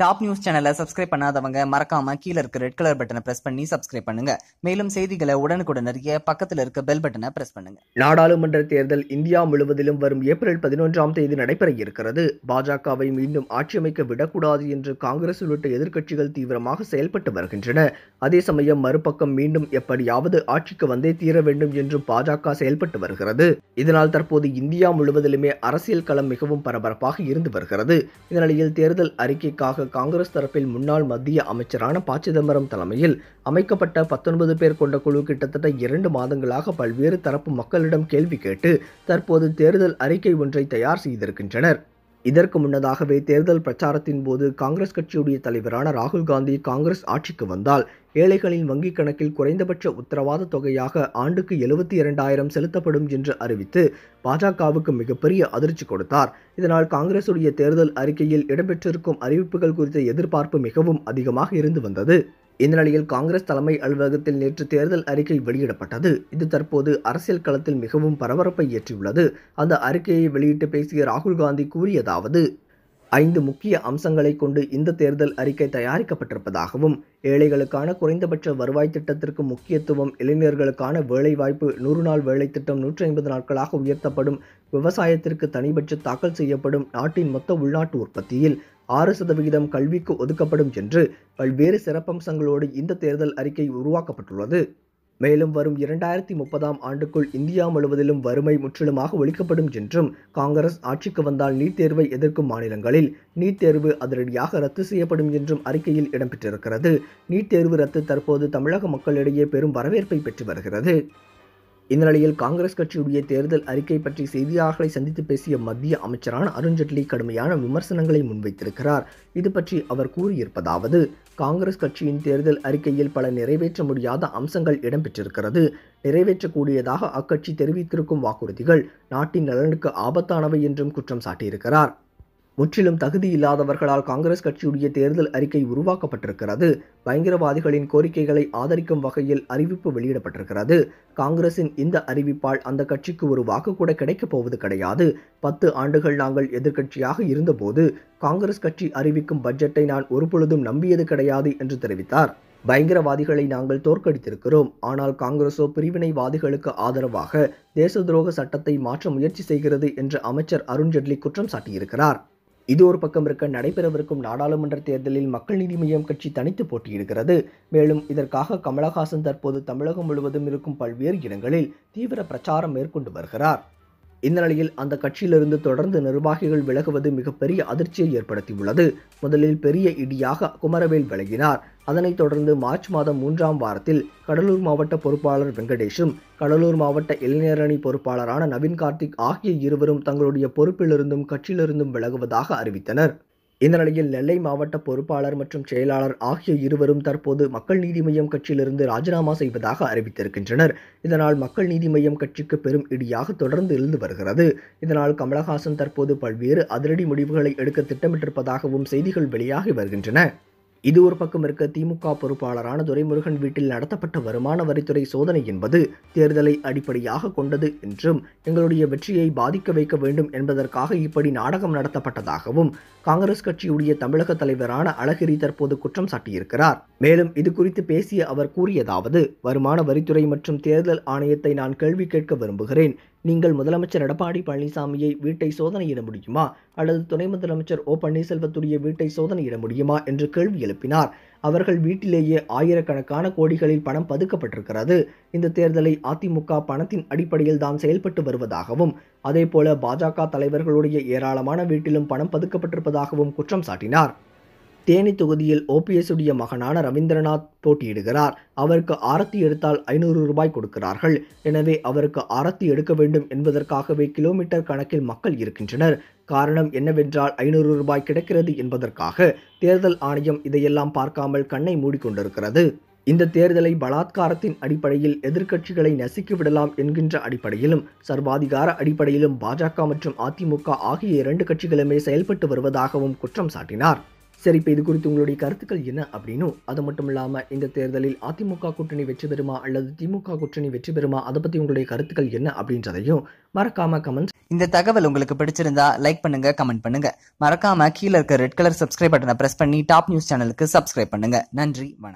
Top news சேனலை subscribe பண்ணாதவங்க மறக்காம கீழே இருக்க ரெட் கலர் பட்டனை பிரஸ் பண்ணி சப்ஸ்கிரைப் பண்ணுங்க. மேலும் செய்திகளை உடனுக்குடன் அறிய பக்கத்தில் இருக்க பெல் பட்டனை பிரஸ் பண்ணுங்க. நாடாளுமன்ற தேர்தல் இந்தியா முழுவதிலும் வரும் ஏப்ரல் பதினொன்றாம் தேதி நடைபெற இருக்கிறது. பாஜகவை மீண்டும் ஆட்சியமைக்க விடக்கூடாது என்று காங்கிரஸ் உள்ளிட்ட எதிர்க்கட்சிகள் தீவிரமாக செயல்பட்டு வருகின்றன. அதே சமயம் மறுபக்கம் மீண்டும் எப்படியாவது ஆட்சிக்கு வந்தே தீர வேண்டும் என்றும் பாஜக செயல்பட்டு வருகிறது. இதனால் தற்போது இந்தியா முழுவதிலுமே அரசியல் களம் மிகவும் பரபரப்பாக இருந்து வருகிறது. இந்த நிலையில் தேர்தல் அறிக்கைக்காக காங்கிரஸ் தரப்பில் முன்னாள் மத்திய அமைச்சரான ப. சிதம்பரம் தலைமையில் அமைக்கப்பட்ட பத்தொன்பது பேர் கொண்ட குழு கிட்டத்தட்ட இரண்டு மாதங்களாக பல்வேறு தரப்பு மக்களிடம் கேள்வி கேட்டு தற்போது தேர்தல் அறிக்கை ஒன்றை தயார் செய்திருக்கின்றனர். இதற்கு முன்னதாகவே தேர்தல் பிரச்சாரத்தின் போது காங்கிரஸ் கட்சியுடைய தலைவரான ராகுல் காந்தி காங்கிரஸ் ஆட்சிக்கு வந்தால் ஏழைகளின் வங்கிக் கணக்கில் குறைந்தபட்ச உத்தரவாத தொகையாக ஆண்டுக்கு எழுபத்தி இரண்டாயிரம் செலுத்தப்படும் என்று அறிவித்து பாஜகவுக்கு மிகப்பெரிய அதிர்ச்சி கொடுத்தார். இதனால் காங்கிரசுடைய தேர்தல் அறிக்கையில் இடம்பெற்றிருக்கும் அறிவிப்புகள் குறித்த எதிர்பார்ப்பு மிகவும் அதிகமாக இருந்து வந்தது. இந்த நிலையில் காங்கிரஸ் தலைமை அலுவலகத்தில் நேற்று தேர்தல் அறிக்கை வெளியிடப்பட்டது. இது தற்போது அரசியல் களத்தில் மிகவும் பரபரப்பை ஏற்றியுள்ளது. அந்த அறிக்கையை வெளியிட்டு பேசிய ராகுல் காந்தி கூறியதாவது ஐந்து முக்கிய அம்சங்களை கொண்டு இந்த தேர்தல் அறிக்கை தயாரிக்கப்பட்டிருப்பதாகவும் ஏழைகளுக்கான குறைந்தபட்ச வருவாய் திட்டத்திற்கு முக்கியத்துவம் இளைஞர்களுக்கான வேலைவாய்ப்பு நூறு நாள் வேலை திட்டம் நூற்றி ஐம்பது நாட்களாக உயர்த்தப்படும் விவசாயத்திற்கு தனிபட்ச தாக்கல் செய்யப்படும் நாட்டின் மொத்த உள்நாட்டு உற்பத்தியில் ஆறு சதவிகிதம் கல்விக்கு ஒதுக்கப்படும் என்று பல்வேறு சிறப்பம்சங்களோடு இந்த தேர்தல் அறிக்கை உருவாக்கப்பட்டுள்ளது. மேலும் வரும் இரண்டாயிரத்தி முப்பதாம் ஆண்டுக்குள் இந்தியா முழுவதிலும் வறுமை முற்றிலுமாக ஒழிக்கப்படும் என்றும் காங்கிரஸ் ஆட்சிக்கு வந்தால் நீட் தேர்வை எதிர்க்கும் மாநிலங்களில் நீட் தேர்வு அதிரடியாக ரத்து செய்யப்படும் என்றும் அறிக்கையில் இடம்பெற்றிருக்கிறது. நீட் தேர்வு ரத்து தற்போது தமிழக மக்களிடையே பெரும் வரவேற்பை பெற்று வருகிறது. இந்நிலையில் காங்கிரஸ் கட்சியுடைய தேர்தல் அறிக்கை பற்றி செய்தியாளர்களை சந்தித்து பேசிய மத்திய அமைச்சரான அருண்ஜேட்லி கடுமையான விமர்சனங்களை முன்வைத்திருக்கிறார். இது பற்றி அவர் கூறியிருப்பதாவது காங்கிரஸ் கட்சியின் தேர்தல் அறிக்கையில் பல நிறைவேற்ற முடியாத அம்சங்கள் இடம்பெற்றிருக்கிறது. நிறைவேற்றக்கூடியதாக அக்கட்சி தெரிவித்திருக்கும் வாக்குறுதிகள் நாட்டின் நலனுக்கு ஆபத்தானவை என்றும் குற்றம் சாட்டியிருக்கிறார். முற்றிலும் தகுதி இல்லாதவர்களால் காங்கிரஸ் கட்சியுடைய தேர்தல் அறிக்கை உருவாக்கப்பட்டிருக்கிறது. பயங்கரவாதிகளின் கோரிக்கைகளை ஆதரிக்கும் வகையில் அறிவிப்பு வெளியிடப்பட்டிருக்கிறது. காங்கிரசின் இந்த அறிவிப்பால் அந்த கட்சிக்கு ஒரு வாக்கு கூட கிடைக்கப் போவது கிடையாது. பத்து ஆண்டுகள் நாங்கள் எதிர்க்கட்சியாக இருந்தபோது காங்கிரஸ் கட்சி அறிவிக்கும் பட்ஜெட்டை நான் ஒருபொழுதும் நம்பியது கிடையாது என்று தெரிவித்தார். பயங்கரவாதிகளை நாங்கள் தோற்கடித்திருக்கிறோம். ஆனால் காங்கிரசோ பிரிவினைவாதிகளுக்கு ஆதரவாக தேச துரோக சட்டத்தை மாற்ற முயற்சி செய்கிறது என்று அமைச்சர் அருண்ஜேட்லி குற்றம் சாட்டியிருக்கிறார். இது ஒரு பக்கம் இருக்க நடைபெறவிருக்கும் நாடாளுமன்ற தேர்தலில் மக்கள் நீதி மய்யம் கட்சி தனித்து போட்டியிடுகிறது. மேலும் இதற்காக கமலஹாசன் தற்போது தமிழகம் முழுவதும் இருக்கும் பல்வேறு இடங்களில் தீவிர பிரச்சாரம் மேற்கொண்டு வருகிறார். இந்த நிலையில் அந்த கட்சியிலிருந்து தொடர்ந்து நிர்வாகிகள் விலகுவது மிகப்பெரிய அதிர்ச்சியை ஏற்படுத்தியுள்ளது. முதலில் பெரிய இடியாக குமரவேல் விலகினார் அதனைத் தொடர்ந்து மார்ச் மாதம் மூன்றாம் வாரத்தில் கடலூர் மாவட்ட பொறுப்பாளர் வெங்கடேஷும் கடலூர் மாவட்ட இளைஞரணி பொறுப்பாளரான நவீன் கார்த்திக் ஆகிய இருவரும் தங்களுடைய பொறுப்பிலிருந்தும் கட்சியிலிருந்தும் விலகுவதாக அறிவித்தனர். இந்த நிலையில் நெல்லை மாவட்ட பொறுப்பாளர் மற்றும் செயலாளர் ஆகிய இருவரும் தற்போது மக்கள் நீதி மய்யம் கட்சியிலிருந்து ராஜினாமா செய்வதாக அறிவித்திருக்கின்றனர். இதனால் மக்கள் நீதி மய்யம் கட்சிக்கு பெரும் இடியாக தொடர்ந்து இருந்து வருகிறது. இதனால் கமலஹாசன் தற்போது பல்வேறு அதிரடி முடிவுகளை எடுக்க திட்டமிட்டிருப்பதாகவும் செய்திகள் வெளியாகி வருகின்றன. இது ஒரு பக்கம் இருக்க திமுக பொறுப்பாளரான துரைமுருகன் வீட்டில் நடத்தப்பட்ட வருமான வரித்துறை சோதனை என்பது தேர்தலை அடிப்படையாக கொண்டது என்றும் எங்களுடைய வெற்றியை பாதிக்க வைக்க வேண்டும் என்பதற்காக இப்படி நாடகம் நடத்தப்பட்டதாகவும் காங்கிரஸ் கட்சியுடைய தமிழக தலைவரான அழகிரி தற்போது குற்றம் சாட்டியிருக்கிறார். மேலும் இது குறித்து பேசிய அவர் கூறியதாவது வருமான வரித்துறை மற்றும் தேர்தல் ஆணையத்தை நான் கேள்வி கேட்க விரும்புகிறேன். நீங்கள் முதலமைச்சர் எடப்பாடி பழனிசாமியை வீட்டை சோதனையிட முடியுமா? அல்லது துணை முதலமைச்சர் ஓ பன்னீர்செல்வத்துடைய வீட்டை சோதனையிட முடியுமா? என்று கேள்வி எழுப்பினார். அவர்கள் வீட்டிலேயே ஆயிரக்கணக்கான கோடிகளில் பணம் பதுக்கப்பட்டிருக்கிறது. இந்த தேர்தலை அதிமுக பணத்தின் அடிப்படையில் தான் செயல்பட்டு வருவதாகவும் அதேபோல பாஜக தலைவர்களுடைய ஏராளமான வீட்டிலும் பணம் பதுக்கப்பட்டிருப்பதாகவும் குற்றம் சாட்டினார். தேனி தொகுதியில் ஓபிஎஸ் உடைய மகனான ரவீந்திரநாத் போட்டியிடுகிறார். அவருக்கு ஆரத்தி எடுத்தால் ஐநூறு ரூபாய் கொடுக்கிறார்கள். எனவே அவருக்கு ஆரத்தி எடுக்க வேண்டும் என்பதற்காகவே கிலோமீட்டர் கணக்கில் மக்கள் இருக்கின்றனர். காரணம் என்னவென்றால் ஐநூறு ரூபாய் கிடைக்கிறது என்பதற்காக தேர்தல் ஆணையம் இதையெல்லாம் பார்க்காமல் கண்ணை மூடிக்கொண்டிருக்கிறது. இந்த தேர்தலை பலாத்காரத்தின் அடிப்படையில் எதிர்க்கட்சிகளை நசுக்கி விடலாம் என்கின்ற அடிப்படையிலும் சர்வாதிகார அடிப்படையிலும் பாஜக மற்றும் அதிமுக ஆகிய இரண்டு கட்சிகளுமே செயல்பட்டு வருவதாகவும் குற்றம் சாட்டினார். சரி இப்போ இது குறித்து உங்களுடைய கருத்துக்கள் என்ன அப்படின்னும் அது மட்டும் இல்லாமல் இந்த தேர்தலில் அதிமுக கூட்டணி வெற்றி பெறுமா அல்லது திமுக கூட்டணி வெற்றி பெறுமா அதை பற்றி உங்களுடைய கருத்துக்கள் என்ன அப்படின்றதையும் மறக்காம கமெண்ட் இந்த தகவல் உங்களுக்கு பிடிச்சிருந்தா லைக் பண்ணுங்க கமெண்ட் பண்ணுங்க. மறக்காம கீழே இருக்க ரெட் கலர் சப்ஸ்கிரைப் பட்டனை பிரஸ் பண்ணி டாப் நியூஸ் சேனலுக்கு சப்ஸ்கிரைப் பண்ணுங்க. நன்றி வணக்கம்.